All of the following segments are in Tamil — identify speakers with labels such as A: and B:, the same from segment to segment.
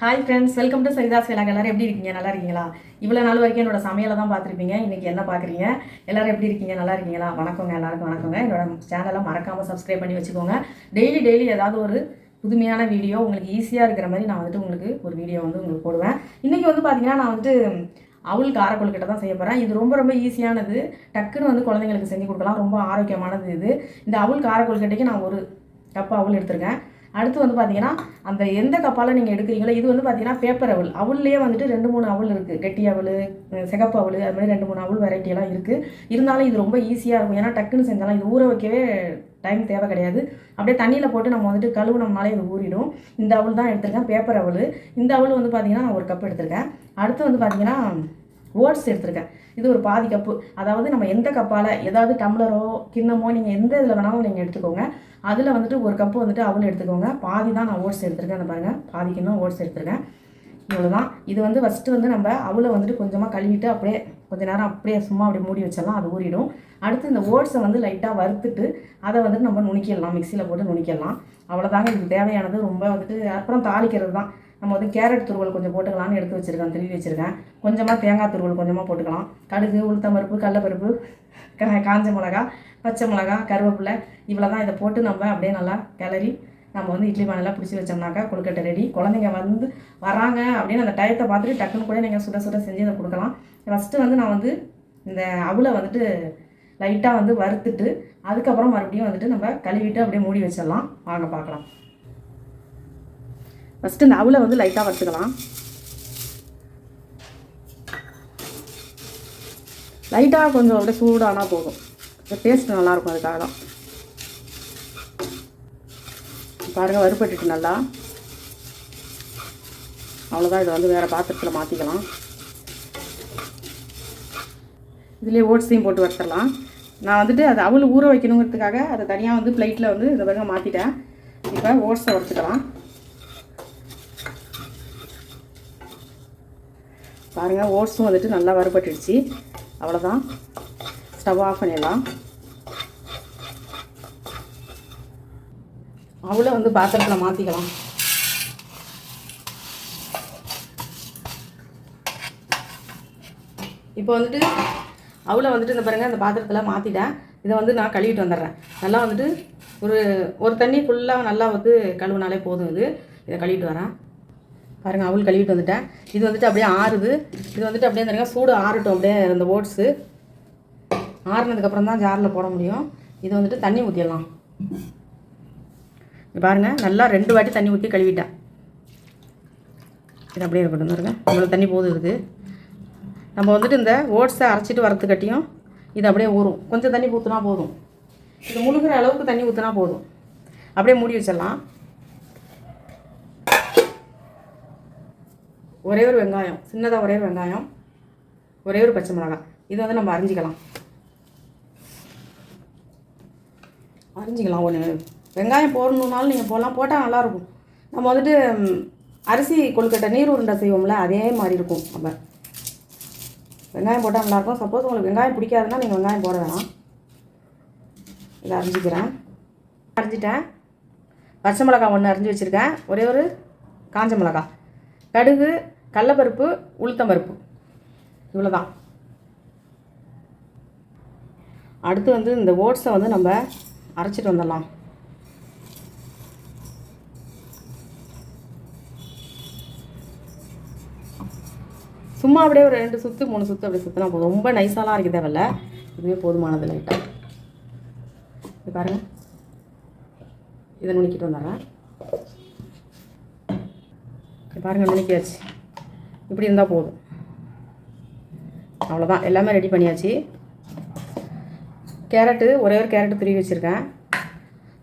A: hi friends welcome to Saritha's vlog எல்லாரும் எப்படி இருக்கீங்க நல்லா இருக்கீங்களா இவ்வளோ நாள் வரைக்கும் என்னோட சமையலை தான் பார்த்துருப்பீங்க இன்றைக்கி என்ன பார்க்குறீங்க எல்லோரும் எப்படி இருக்கீங்க நல்லா இருக்கீங்களா வணக்கங்க எல்லாருக்கும் வணக்கங்க என்னோட சேனலை மறக்காமல் சப்ஸ்கிரைப் பண்ணி வச்சுக்கோங்க டெய்லி டெய்லி ஏதாவது ஒரு புதுமையான வீடியோ உங்களுக்கு ஈஸியாக இருக்கிற மாதிரி நான் வந்துட்டு உங்களுக்கு ஒரு வீடியோ வந்து உங்களுக்கு போடுவேன் இன்றைக்கி வந்து பார்த்திங்கன்னா நான் வந்துட்டு அவள் கிட்ட தான் செய்ய போகிறேன் இது ரொம்ப ரொம்ப ஈஸியானது டக்குன்னு வந்து குழந்தைங்களுக்கு செஞ்சு கொடுக்கலாம் ரொம்ப ஆரோக்கியமானது இது இந்த அவள் காரக்குள்கிட்டைக்கு நான் ஒரு கப் அவள் எடுத்திருக்கேன் அடுத்து வந்து பார்த்தீங்கன்னா அந்த எந்த கப்பால் நீங்கள் எடுக்கிறீங்களோ இது வந்து பார்த்தீங்கன்னா பேப்பர் அவள் அவுள்லேயே வந்துட்டு ரெண்டு மூணு அவள் இருக்குது கெட்டி அவள் சிகப்பு அவள் அது மாதிரி ரெண்டு மூணு அவள் வெரைட்டியெல்லாம் இருக்குது இருந்தாலும் இது ரொம்ப ஈஸியாக இருக்கும் ஏன்னா டக்குன்னு செஞ்சாலும் இது ஊற வைக்கவே டைம் தேவை கிடையாது அப்படியே தண்ணியில் போட்டு நம்ம வந்துட்டு கழுவுனோம்னாலே இது ஊறிடும் இந்த அவள் தான் எடுத்திருக்கேன் பேப்பர் அவள் இந்த அவள் வந்து பார்த்தீங்கன்னா நான் ஒரு கப் எடுத்திருக்கேன் அடுத்து வந்து பார்த்தீங்கன்னா ஓட்ஸ் எடுத்திருக்கேன் இது ஒரு பாதி கப்பு அதாவது நம்ம எந்த கப்பால் ஏதாவது டம்ளரோ கிண்ணமோ நீங்கள் எந்த இதில் வேணாலும் நீங்கள் எடுத்துக்கோங்க அதில் வந்துட்டு ஒரு கப்பு வந்துட்டு அவள் எடுத்துக்கோங்க பாதி தான் நான் ஓட்ஸ் எடுத்திருக்கேன் பாருங்கள் பாதி கிண்ணம் ஓட்ஸ் எடுத்திருக்கேன் இவ்வளோதான் இது வந்து ஃபஸ்ட்டு வந்து நம்ம அவளை வந்துட்டு கொஞ்சமாக கழுவிட்டு அப்படியே கொஞ்ச நேரம் அப்படியே சும்மா அப்படியே மூடி வச்சிடலாம் அது ஊறிடும் அடுத்து இந்த ஓட்ஸை வந்து லைட்டாக வறுத்துட்டு அதை வந்துட்டு நம்ம நுணிக்கிடலாம் மிக்சியில் போட்டு நுணிக்கிடலாம் அவ்வளோதாங்க இதுக்கு தேவையானது ரொம்ப வந்துட்டு அப்புறம் தாளிக்கிறது தான் நம்ம வந்து கேரட் துருவல் கொஞ்சம் போட்டுக்கலாம்னு எடுத்து வச்சுருக்கேன் திருவி வச்சுருக்கேன் கொஞ்சமாக தேங்காய் துருவல் கொஞ்சமாக போட்டுக்கலாம் கடுகு உளுத்தம்பருப்பு கடலப்பருப்பு காஞ்ச மிளகா பச்சை மிளகா கருவேப்பிலை இவ்வளோ தான் இதை போட்டு நம்ம அப்படியே நல்லா கிளறி நம்ம வந்து இட்லி மாநிலம் பிடிச்சி வச்சோம்னாக்கா கொழுக்கட்டை ரெடி குழந்தைங்க வந்து வராங்க அப்படின்னு அந்த டயத்தை பார்த்துட்டு டக்குன்னு கூட நீங்கள் சுட சுட செஞ்சு இதை கொடுக்கலாம் ஃபஸ்ட்டு வந்து நான் வந்து இந்த அவளை வந்துட்டு லைட்டாக வந்து வறுத்துட்டு அதுக்கப்புறம் மறுபடியும் வந்துட்டு நம்ம கழுவிட்டு அப்படியே மூடி வச்சிடலாம் வாங்க பார்க்கலாம் ஃபஸ்ட்டு இந்த அவளை வந்து லைட்டாக வறுத்துக்கலாம் லைட்டாக கொஞ்சம் அப்படியே சூடானா போதும் டேஸ்ட் நல்லாயிருக்கும் அதுக்காக தான் பாருங்கள் வறுபட்டுட்டு நல்லா அவ்வளோதான் இதை வந்து வேறு பாத்திரத்தில் மாற்றிக்கலாம் இதுலேயே ஓட்ஸையும் போட்டு வறுத்துடலாம் நான் வந்துட்டு அதை அவள் ஊற வைக்கணுங்கிறதுக்காக அதை தனியாக வந்து பிளேட்டில் வந்து இந்த வகை மாற்றிட்டேன் இப்போ ஓட்ஸை வறுத்துக்கலாம் பாருங்கள் ஓட்ஸும் வந்துட்டு நல்லா வறுபட்டுடுச்சு அவ்வளோதான் ஸ்டவ் ஆஃப் பண்ணிடலாம் அவளை வந்து பாத்திரத்தில் மாற்றிக்கலாம் இப்போ வந்துட்டு அவளை வந்துட்டு இந்த பாருங்கள் அந்த பாத்திரத்தில் மாற்றிட்டேன் இதை வந்து நான் கழுவிட்டு வந்துடுறேன் நல்லா வந்துட்டு ஒரு ஒரு தண்ணி ஃபுல்லாக நல்லா வந்து கழுவுனாலே போதும் இது இதை கழுவிட்டு வரேன் பாருங்க அவள் கழுவிட்டு வந்துட்டேன் இது வந்துட்டு அப்படியே ஆறுது இது வந்துட்டு அப்படியே இருந்தாங்க சூடு ஆறட்டும் அப்படியே இந்த ஓட்ஸு ஆறுனதுக்கப்புறம் தான் ஜாரில் போட முடியும் இது வந்துட்டு தண்ணி ஊற்றிடலாம் பாருங்கள் நல்லா ரெண்டு வாட்டி தண்ணி ஊற்றி கழுவிட்டேன் இது அப்படியே இருக்கட்டும் இருங்க இவ்வளோ தண்ணி போது இருக்குது நம்ம வந்துட்டு இந்த ஓட்ஸை அரைச்சிட்டு வரத்துக்கட்டியும் இது அப்படியே ஊறும் கொஞ்சம் தண்ணி ஊற்றுனா போதும் இது முழுகிற அளவுக்கு தண்ணி ஊற்றுனா போதும் அப்படியே மூடி வச்சிடலாம் ஒரே ஒரு வெங்காயம் சின்னதாக ஒரே ஒரு வெங்காயம் ஒரே ஒரு பச்சை மிளகாய் இது வந்து நம்ம அரிஞ்சிக்கலாம் அரிஞ்சிக்கலாம் ஒன்று வெங்காயம் போடணுன்னாலும் நீங்கள் போடலாம் போட்டால் நல்லாயிருக்கும் நம்ம வந்துட்டு அரிசி கொழுக்கட்டை நீர் உருண்டை செய்வோம்ல அதே மாதிரி இருக்கும் நம்ம வெங்காயம் போட்டால் நல்லாயிருக்கும் சப்போஸ் உங்களுக்கு வெங்காயம் பிடிக்காதுன்னா நீங்கள் வெங்காயம் போட வேணாம் இதை அரிஞ்சிக்கிறேன் அரிஞ்சிட்டேன் பச்சை மிளகாய் ஒன்று அரிஞ்சு வச்சுருக்கேன் ஒரே ஒரு காஞ்ச மிளகாய் கடுகு கடலப்பருப்பு உளுத்தம்பருப்பு இவ்வளோ தான் அடுத்து வந்து இந்த ஓட்ஸை வந்து நம்ம அரைச்சிட்டு வந்துடலாம் சும்மா அப்படியே ஒரு ரெண்டு சுற்று மூணு சுற்று அப்படி சுற்றினா போதும் ரொம்ப நைஸாலாம் இருக்க தேவையில்ல இதுவே போதுமானது லைட்டாக இது பாருங்கள் இதை நுணுக்கிட்டு வந்துடுறேன் பாருங்கள் மினிக்காச்சு இப்படி இருந்தால் போதும் அவ்வளோதான் எல்லாமே ரெடி பண்ணியாச்சு கேரட்டு ஒரே ஒரு கேரட்டு துருவி வச்சுருக்கேன்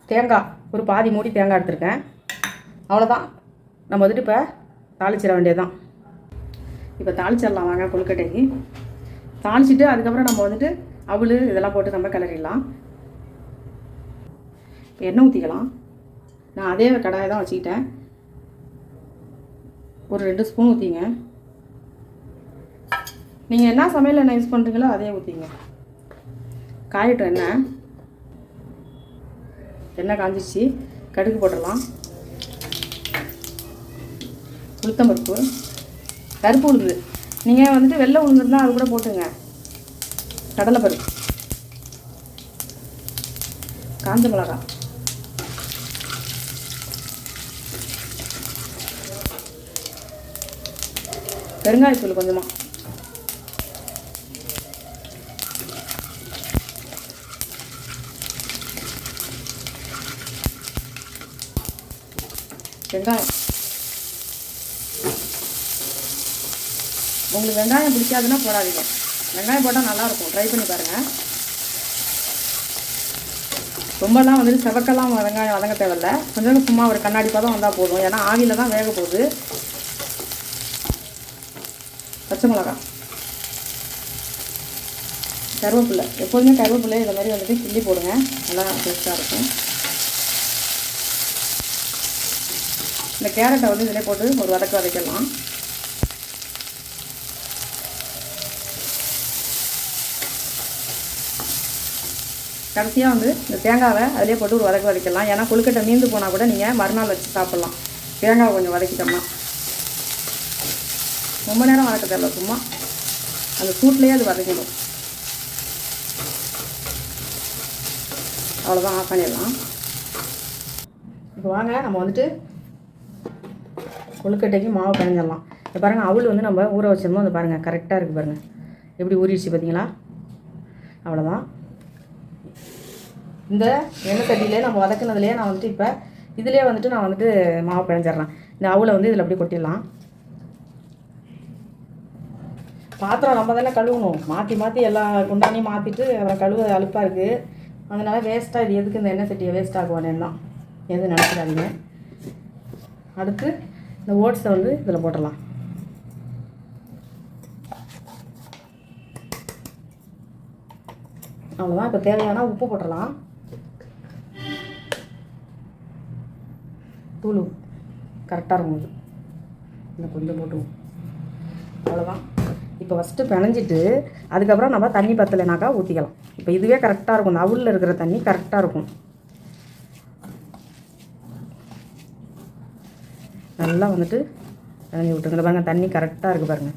A: தேங்காய் ஒரு பாதி மூடி தேங்காய் எடுத்திருக்கேன் அவ்வளோதான் நம்ம வந்துட்டு இப்போ தாளிச்சிட வேண்டியதுதான் இப்போ தாளிச்சிடலாம் வாங்க கொழுக்கட்டைக்கு தாளிச்சிட்டு அதுக்கப்புறம் நம்ம வந்துட்டு அவள் இதெல்லாம் போட்டு நம்ம கிளறிடலாம் இப்போ எண்ணெய் ஊற்றிக்கலாம் நான் அதே கடாயை தான் வச்சுக்கிட்டேன் ஒரு ரெண்டு ஸ்பூன் ஊற்றிங்க நீங்கள் என்ன சமையல் எண்ணெய் யூஸ் பண்ணுறீங்களோ அதே ஊற்றிங்க காயட்டும் எண்ணெய் எண்ணெய் காஞ்சிச்சு கடுகு போடலாம் உளுத்தம்பருப்பு கருப்பு உளுந்து நீங்கள் வந்துட்டு வெள்ளை உளுந்துருந்தால் அது கூட போட்டுங்க கடலைப்பருப்பு காஞ்ச மிளகாய் பெருங்காயத்தூள் கொஞ்சமாக வெங்காயம் உங்களுக்கு வெங்காயம் பிடிக்காதுன்னா போடாதீங்க வெங்காயம் போட்டால் நல்லாயிருக்கும் ட்ரை பண்ணி பாருங்கள் ரொம்பலாம் வந்துட்டு செவக்கெல்லாம் வெங்காயம் வதங்க தேவையில்ல கொஞ்சம் சும்மா ஒரு கண்ணாடி பதம் வந்தால் போதும் ஏன்னா ஆவியில் தான் வேக போகுது பச்சை மிளகா கருவேப்பிள்ளை எப்போதுமே கருவேப்பில்லை இதை மாதிரி வந்துட்டு கிள்ளி போடுங்க நல்லா டேஸ்ட்டாக இருக்கும் இந்த கேரட்டை வந்து இதிலே போட்டு ஒரு வதக்க வதக்கலாம் கடைசியாக வந்து இந்த தேங்காவை அதிலே போட்டு ஒரு வதக்க வதக்கலாம் ஏன்னா கொழுக்கட்டை மீந்து போனால் கூட நீங்கள் மறுநாள் வச்சு சாப்பிட்லாம் தேங்காவை கொஞ்சம் வதக்கிட்டோம்னா ரொம்ப நேரம் வளர்க்க தேவை சும்மா அந்த சூட்லேயே அது வதங்கிடும் அவ்வளோதான் ஆஃப் பண்ணிடலாம் இப்போ வாங்க நம்ம வந்துட்டு கொழுக்கட்டைக்கு மாவு பிணைஞ்சிடலாம் இப்போ பாருங்கள் அவள் வந்து நம்ம ஊற வச்சிருந்தோம் அந்த பாருங்கள் கரெக்டாக இருக்குது பாருங்கள் எப்படி ஊறிடுச்சு பார்த்தீங்களா அவ்வளோதான் இந்த எண்ணெய் தட்டிலே நம்ம வதக்குனதுலேயே நான் வந்துட்டு இப்போ இதிலே வந்துட்டு நான் வந்துட்டு மாவு பிணைஞ்சிட்றேன் இந்த அவளை வந்து இதில் அப்படியே கொட்டிடலாம் பாத்திரம் நம்ம தானே கழுவணும் மாற்றி மாற்றி எல்லா குண்டானையும் மாற்றிட்டு அப்புறம் கழுவ அழுப்பாக இருக்குது அதனால் வேஸ்ட்டாக இது எதுக்கு இந்த எண்ணெய் சட்டியை வேஸ்ட் ஆகுவானேன்னா எதுவும் நினைக்கிறாங்க அடுத்து இந்த ஓட்ஸை வந்து இதில் போட்டலாம் அவ்வளோதான் இப்போ தேவையான உப்பு போட்டுடலாம் தூள் கரெக்டாக இருக்கும் இந்த இன்னும் கொஞ்சம் போட்டுவோம் அவ்வளோதான் இப்போ ஃபஸ்ட்டு பிணைஞ்சிட்டு அதுக்கப்புறம் நம்ம தண்ணி பத்தலைனாக்கா ஊற்றிக்கலாம் இப்போ இதுவே கரெக்டாக இருக்கும் நவுலில் இருக்கிற தண்ணி கரெக்டாக இருக்கும் நல்லா வந்துட்டு பிணைஞ்சி விட்டுருங்க பாருங்கள் தண்ணி கரெக்டாக இருக்குது பாருங்க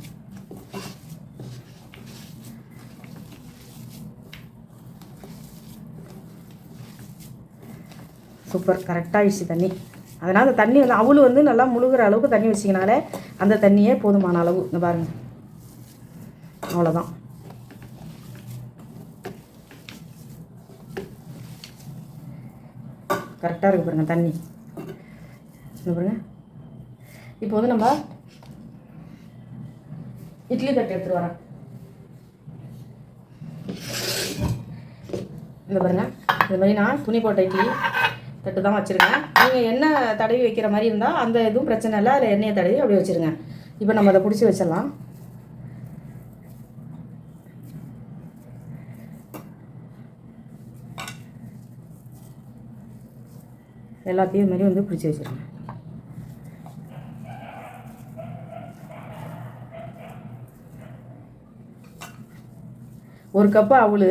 A: சூப்பர் கரெக்டாகிடுச்சு தண்ணி அதனால் அந்த தண்ணி வந்து அவளு வந்து நல்லா முழுகிற அளவுக்கு தண்ணி வச்சிங்கனாலே அந்த தண்ணியே போதுமான அளவு இந்த பாருங்கள் அவ்வளோதான் கரெக்டாக இருக்குது பாருங்கள் தண்ணி பாருங்கள் இப்போ வந்து நம்ம இட்லி தட்டு எடுத்துகிட்டு வரேன் இந்த பாருங்க இந்த மாதிரி நான் துணி போட்ட இட்லி தட்டு தான் வச்சுருக்கேன் நீங்கள் என்ன தடவி வைக்கிற மாதிரி இருந்தால் அந்த எதுவும் பிரச்சனை இல்லை அதில் எண்ணெயை தடவி அப்படி வச்சுருங்க இப்போ நம்ம அதை பிடிச்சி வச்சிடலாம் எல்லாத்தையும் மாரி வந்து பிடிச்சி வச்சுருங்க ஒரு கப்பு அவள்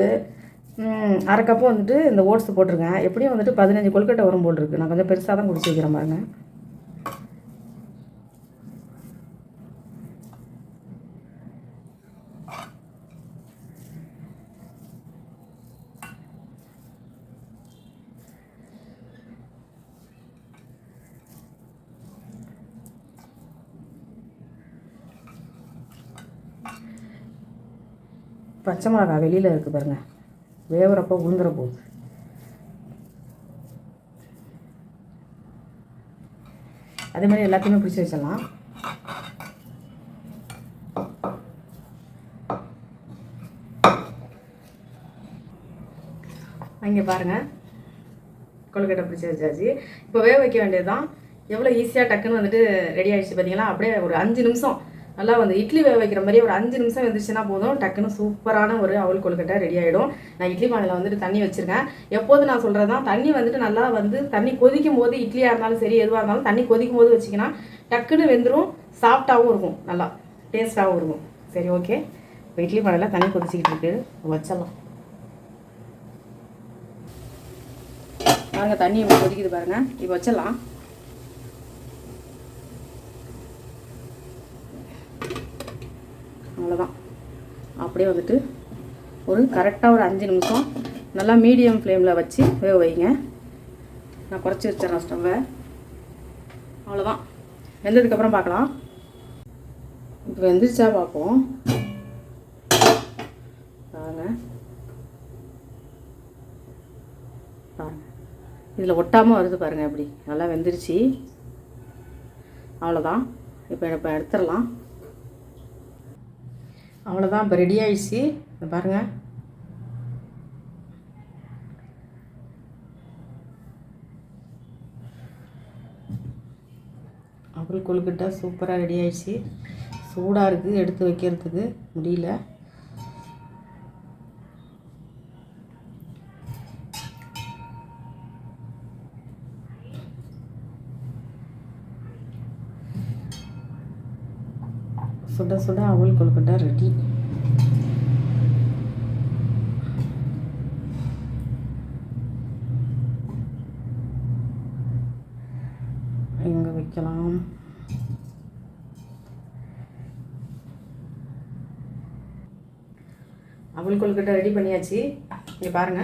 A: அரை கப்பு வந்துட்டு இந்த ஓட்ஸ் போட்டிருக்கேன் எப்படியும் வந்துட்டு பதினஞ்சு கொல்கட்டை வரும் போல் இருக்குது நான் கொஞ்சம் பெருசாக தான் குடிச்சு வைக்கிறேன் பாருங்கள் பச்சை மிளகா வெளியில் இருக்குது பாருங்கள் வேவரப்போ உளுந்துற போகுது அதே மாதிரி எல்லாத்தையுமே பிடிச்சி வச்சிடலாம் இங்கே பாருங்கள் கொழுக்கட்டை பிடிச்சி வச்சாச்சு இப்போ வேக வைக்க வேண்டியது தான் எவ்வளோ ஈஸியாக டக்குன்னு வந்துட்டு ரெடி ஆகிடுச்சு பார்த்தீங்களா அப்படியே ஒரு அஞ்சு நிமிஷம் நல்லா வந்து இட்லி வேக வைக்கிற மாதிரி ஒரு அஞ்சு நிமிஷம் வந்துச்சுன்னா போதும் டக்குன்னு சூப்பரான ஒரு அவல் கொழுக்கட்டை ரெடி ஆகிடும் நான் இட்லி பானையில் வந்துட்டு தண்ணி வச்சுருக்கேன் எப்போது நான் சொல்கிறது தான் தண்ணி வந்துட்டு நல்லா வந்து தண்ணி கொதிக்கும் போது இட்லியாக இருந்தாலும் சரி எதுவாக இருந்தாலும் தண்ணி கொதிக்கும் போது வச்சிங்கன்னா டக்குன்னு வெந்துடும் சாஃப்டாகவும் இருக்கும் நல்லா டேஸ்ட்டாகவும் இருக்கும் சரி ஓகே இப்போ இட்லி பானையில் தண்ணி கொதிச்சிக்கிட்டு இருக்குது வச்சிடலாம் நாங்கள் தண்ணி கொதிக்குது பாருங்கள் இப்போ வச்சிடலாம் அவ்வளோதான் அப்படியே வந்துட்டு ஒரு கரெக்டாக ஒரு அஞ்சு நிமிஷம் நல்லா மீடியம் ஃப்ளேமில் வச்சு வேக வைங்க நான் குறைச்சி வச்சிடறேன் ஸ்டவ்வை அவ்வளோதான் வெந்ததுக்கப்புறம் பார்க்கலாம் இப்போ வெந்துருச்சா பார்ப்போம் பாருங்க பாருங்க இதில் ஒட்டாமல் வருது பாருங்கள் எப்படி நல்லா வெந்துருச்சு அவ்வளோதான் இப்போ இப்போ எடுத்துடலாம் அவ்வளோதான் இப்போ ரெடி ஆயிடுச்சு இதை பாருங்கள் அப்புறம் கொழுக்கிட்டால் சூப்பராக ரெடி ஆயிடுச்சு சூடாக இருக்குது எடுத்து வைக்கிறதுக்கு முடியல சுட அவள் கொழுக்கட்டை ரெடி எங்கே வைக்கலாம் அவள் கொழுக்கட்டை ரெடி பண்ணியாச்சு இங்க பாருங்க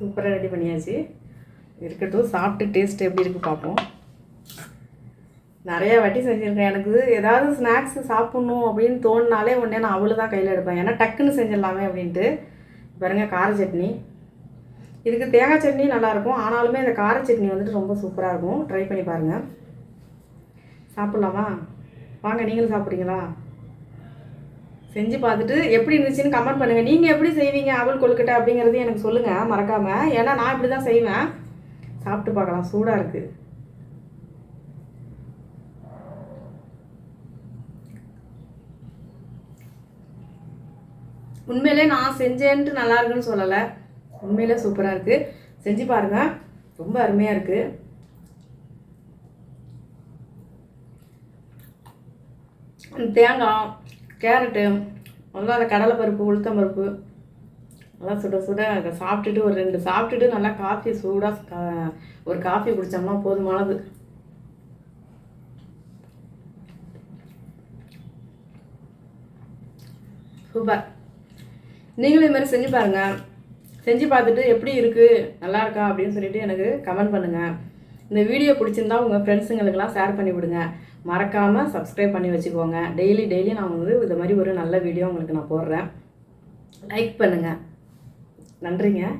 A: சூப்பராக ரெடி பண்ணியாச்சு இருக்கட்டும் சாப்பிட்டு டேஸ்ட் எப்படி இருக்குது பார்ப்போம் நிறைய வாட்டி செஞ்சுருக்கேன் எனக்கு ஏதாவது ஸ்நாக்ஸ் சாப்பிட்ணும் அப்படின்னு தோணுனாலே உடனே நான் அவ்வளோ தான் கையில் எடுப்பேன் ஏன்னா டக்குன்னு செஞ்சிடலாமே அப்படின்ட்டு பாருங்க கார சட்னி இதுக்கு தேங்காய் சட்னி நல்லாயிருக்கும் ஆனாலுமே இந்த கார சட்னி வந்துட்டு ரொம்ப சூப்பராக இருக்கும் ட்ரை பண்ணி பாருங்கள் சாப்பிட்லாமா வாங்க நீங்களும் சாப்பிட்றீங்களா செஞ்சு பார்த்துட்டு எப்படி இருந்துச்சுன்னு கமெண்ட் பண்ணுங்கள் நீங்கள் எப்படி செய்வீங்க அவள் கொழுக்கட்டை அப்படிங்கிறது எனக்கு சொல்லுங்கள் மறக்காமல் ஏன்னா நான் இப்படி தான் செய்வேன் சாப்பிட்டு பார்க்கலாம் சூடாக இருக்குது உண்மையிலே நான் செஞ்சேன்ட்டு நல்லா இருக்குன்னு சொல்லலை உண்மையிலே சூப்பராக இருக்குது செஞ்சு பாருங்க ரொம்ப அருமையாக இருக்குது தேங்காய் கேரட்டு நல்லா அந்த கடலைப்பருப்பு உளுத்தம்பருப்பு நல்லா சுட சுட அதை சாப்பிட்டுட்டு ஒரு ரெண்டு சாப்பிட்டுட்டு நல்லா காஃபி சூடாக ஒரு காஃபி குடித்தோம்னா போதுமானது சூப்பர் நீங்களும் இது மாதிரி செஞ்சு பாருங்க செஞ்சு பார்த்துட்டு எப்படி இருக்குது நல்லா இருக்கா அப்படின்னு சொல்லிட்டு எனக்கு கமெண்ட் பண்ணுங்கள் இந்த வீடியோ பிடிச்சிருந்தா உங்கள் ஃப்ரெண்ட்ஸுங்களுக்கெல்லாம் ஷேர் பண்ணி விடுங்க மறக்காமல் சப்ஸ்கிரைப் பண்ணி வச்சுக்கோங்க டெய்லி டெய்லி நான் வந்து இது மாதிரி ஒரு நல்ல வீடியோ உங்களுக்கு நான் போடுறேன் லைக் பண்ணுங்கள் நன்றிங்க